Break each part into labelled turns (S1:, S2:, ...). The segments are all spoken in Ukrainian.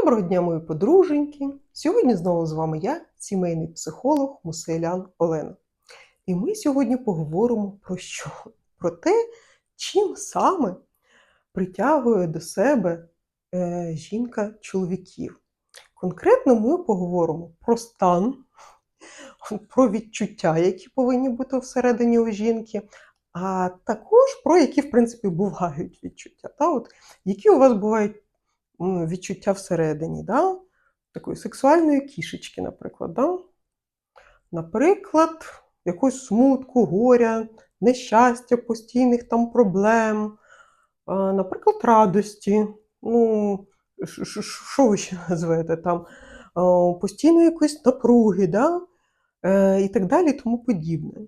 S1: Доброго дня, мої подруженьки! Сьогодні знову з вами я, сімейний психолог Муселян Олена. І ми сьогодні поговоримо про що? Про те, чим саме притягує до себе е, жінка чоловіків. Конкретно ми поговоримо про стан, про відчуття, які повинні бути всередині у жінки, а також про які, в принципі, бувають відчуття. Та? От, які у вас бувають відчуття всередині, да? такої сексуальної кішечки, наприклад. Да? Наприклад, якусь смутку, горя, нещастя, постійних там проблем, наприклад, радості. Ну, що ви ще назвете там? Постійно якоїсь напруги, да? е, і так далі, і тому подібне.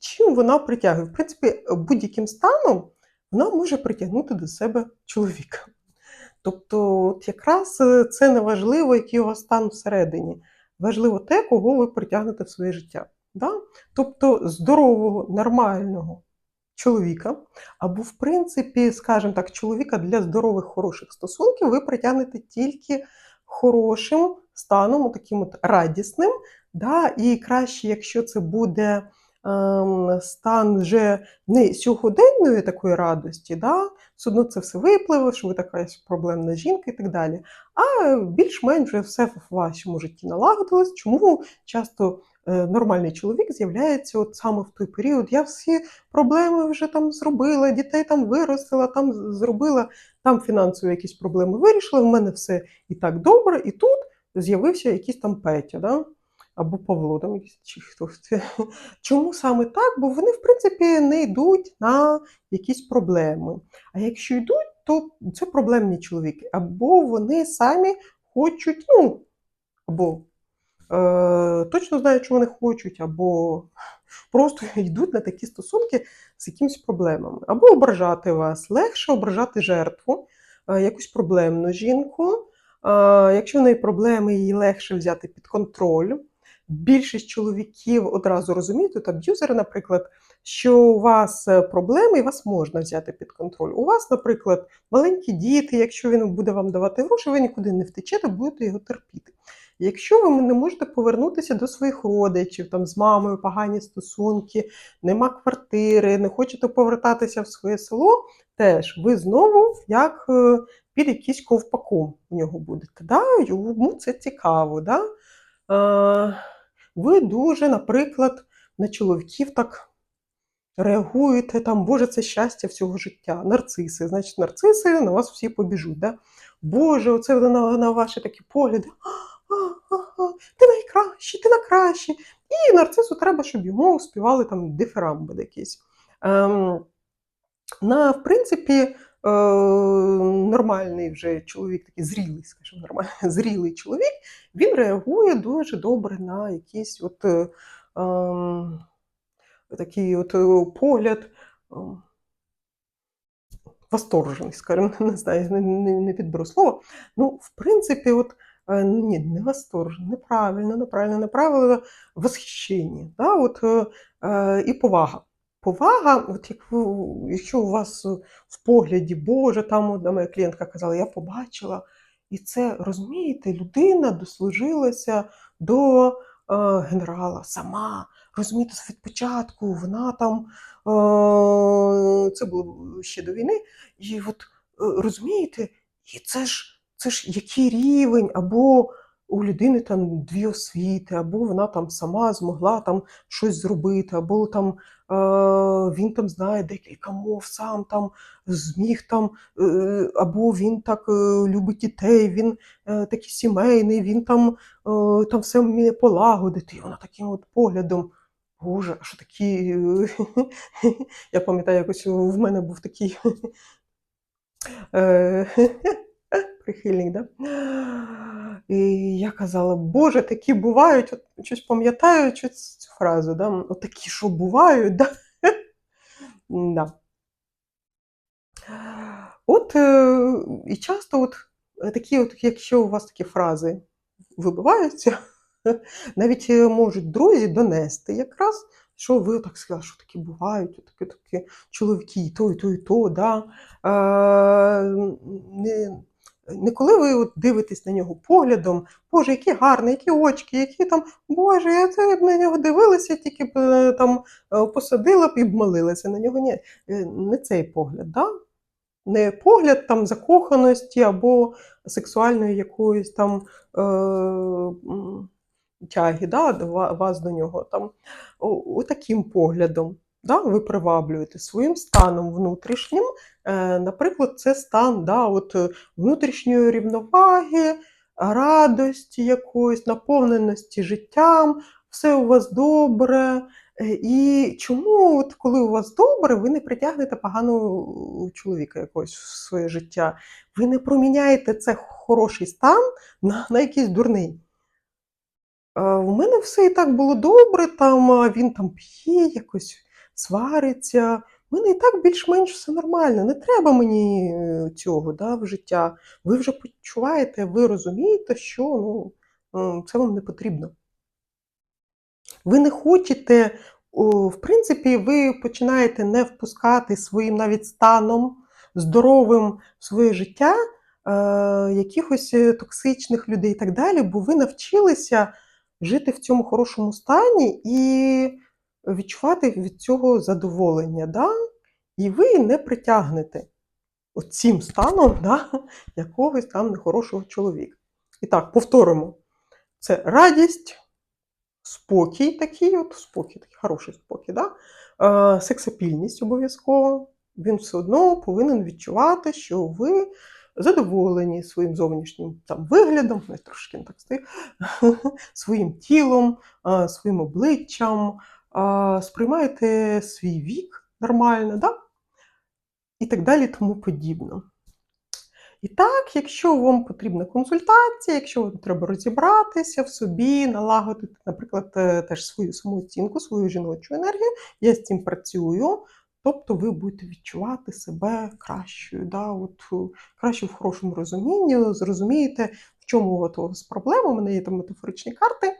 S1: Чим вона притягує? В принципі, будь-яким станом вона може притягнути до себе чоловіка. Тобто, от якраз е, це не важливо, який у вас стан всередині. Важливо те, кого ви притягнете в своє життя. Да? Тобто здорового, нормального чоловіка, або, в принципі, скажімо так, чоловіка для здорових, хороших стосунків ви притягнете тільки хорошим станом, таким от радісним. Да? І краще, якщо це буде стан вже не сьогоденної такої радості, да? все одно це все випливе, що ви така проблемна жінка і так далі. А більш-менш вже все в вашому житті налагодилось. Чому часто е, нормальний чоловік з'являється от саме в той період? Я всі проблеми вже там зробила, дітей там виростила, там зробила, там фінансові якісь проблеми вирішила. В мене все і так добре, і тут з'явився якийсь там Петя, да? Або Павло, там якийсь чи хтось. Чому саме так? Бо вони, в принципі, не йдуть на якісь проблеми. А якщо йдуть, то це проблемні чоловіки. Або вони самі хочуть, ну, або е, точно знають, що вони хочуть, або просто йдуть на такі стосунки з якимись проблемами. Або ображати вас. Легше ображати жертву, е, якусь проблемну жінку. Е, якщо в неї проблеми, її легше взяти під контроль. Більшість чоловіків одразу розуміють, тут аб'юзери, наприклад, що у вас е, проблеми і вас можна взяти під контроль. У вас, наприклад, маленькі діти, якщо він буде вам давати гроші, ви нікуди не втечете, будете його терпіти. Якщо ви не можете повернутися до своїх родичів, там з мамою погані стосунки, нема квартири, не хочете повертатися в своє село, теж ви знову як е, під якийсь ковпаком в нього будете. Да? Йому це цікаво. Да? Ви дуже, наприклад, на чоловіків так реагуєте, там, Боже, це щастя всього життя. Нарциси. Значить, нарциси на вас всі побіжуть. Да? Боже, оце на, на ваші такі погляди. «А, а, Ти найкращий, ти найкращий. І нарцису треба, щоб йому співали там дифирамби якісь. Ем, на, в принципі, нормальний вже чоловік, такий зрілий, скажімо, нормальний, зрілий чоловік, він реагує дуже добре на якийсь от, е, ем, такий от е, погляд. ем, Восторжений, скажімо, не знаю, не, не, підберу слово. Ну, в принципі, от е, ні, не восторжений, неправильно, неправильно, неправильно, восхищення, да? от, е, е, і повага. Повага, от як якщо у вас в погляді, Боже, там одна моя клієнтка казала, я побачила, і це розумієте, людина дослужилася до е, генерала сама. Розумієте, від початку вона там е, це було ще до війни. І от е, розумієте, і це ж це ж який рівень, або у людини там дві освіти, або вона там сама змогла там щось зробити, або там е, він там знає декілька мов, сам там зміг там, е, або він так е, любить дітей, він такий сімейний, він там, там все вміє полагодити. І вона таким от поглядом. Боже, а що такі. Я пам'ятаю, якось в мене був такий прихильник, да? І я казала, Боже, такі бувають, от щось пам'ятаю цю, цю фразу, да? от такі, що бувають, да? да. От е, і часто, от е, такі, от, якщо у вас такі фрази вибиваються, навіть е, можуть друзі донести якраз, що ви так сказали, що такі бувають, такі, такі чоловіки, і то, і то, і то, да. Е, Не коли ви от дивитесь на нього поглядом, Боже, які гарні, які очки, які там, Боже, я це б на нього дивилася, тільки б е, там е, посадила б і б молилася на нього. Ні, е, не цей погляд, да? не погляд там закоханості або сексуальної якоїсь там е, тяги, да, до вас до нього. Там, о, о, таким поглядом да, ви приваблюєте своїм станом внутрішнім. Е, наприклад, це стан да, от, е, внутрішньої рівноваги, радості якоїсь, наповненості життям, все у вас добре. Е, І чому, от, коли у вас добре, ви не притягнете поганого чоловіка якогось в своє життя? Ви не проміняєте це хороший стан на, на якийсь дурний. У мене все і так було добре, там він там п'є, якось свариться. У мене і так більш-менш все нормально. Не треба мені е, цього да, в життя. Ви вже почуваєте, ви розумієте, що ну, це вам не потрібно. Ви не хочете, в принципі, ви починаєте не впускати своїм навіть станом здоровим в своє життя е, якихось е, токсичних людей і так далі, бо ви навчилися жити в цьому хорошому стані і відчувати від цього задоволення. Да? І ви не притягнете оцим станом да, якогось там нехорошого чоловіка. І так, повторимо: це радість, спокій такий, от спокій, такий хороший спокій, да? е, сексапільність обов'язково. Він все одно повинен відчувати, що ви задоволені своїм зовнішнім там, виглядом, не трошки так стою, своїм тілом, своїм обличчям, сприймаєте свій вік нормально, да? і так далі, тому подібно. І так, якщо вам потрібна консультація, якщо вам треба розібратися в собі, налагодити, наприклад, е, теж свою самооцінку, свою жіночу енергію, я з цим працюю. Тобто ви будете відчувати себе кращою, да, от, е, краще в хорошому розумінні, зрозумієте, в чому от у вас проблема. У мене є там метафоричні карти,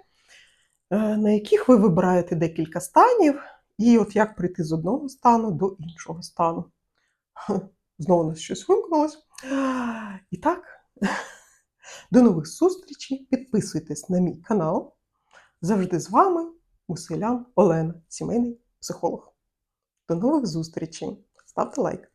S1: на яких ви вибираєте декілька станів, і от як прийти з одного стану до іншого стану. Знову у нас щось вимкнулось. І так, до нових зустрічей. Підписуйтесь на мій канал. Завжди з вами Мусилян Олена, сімейний психолог. До нових зустрічей. Ставте лайк.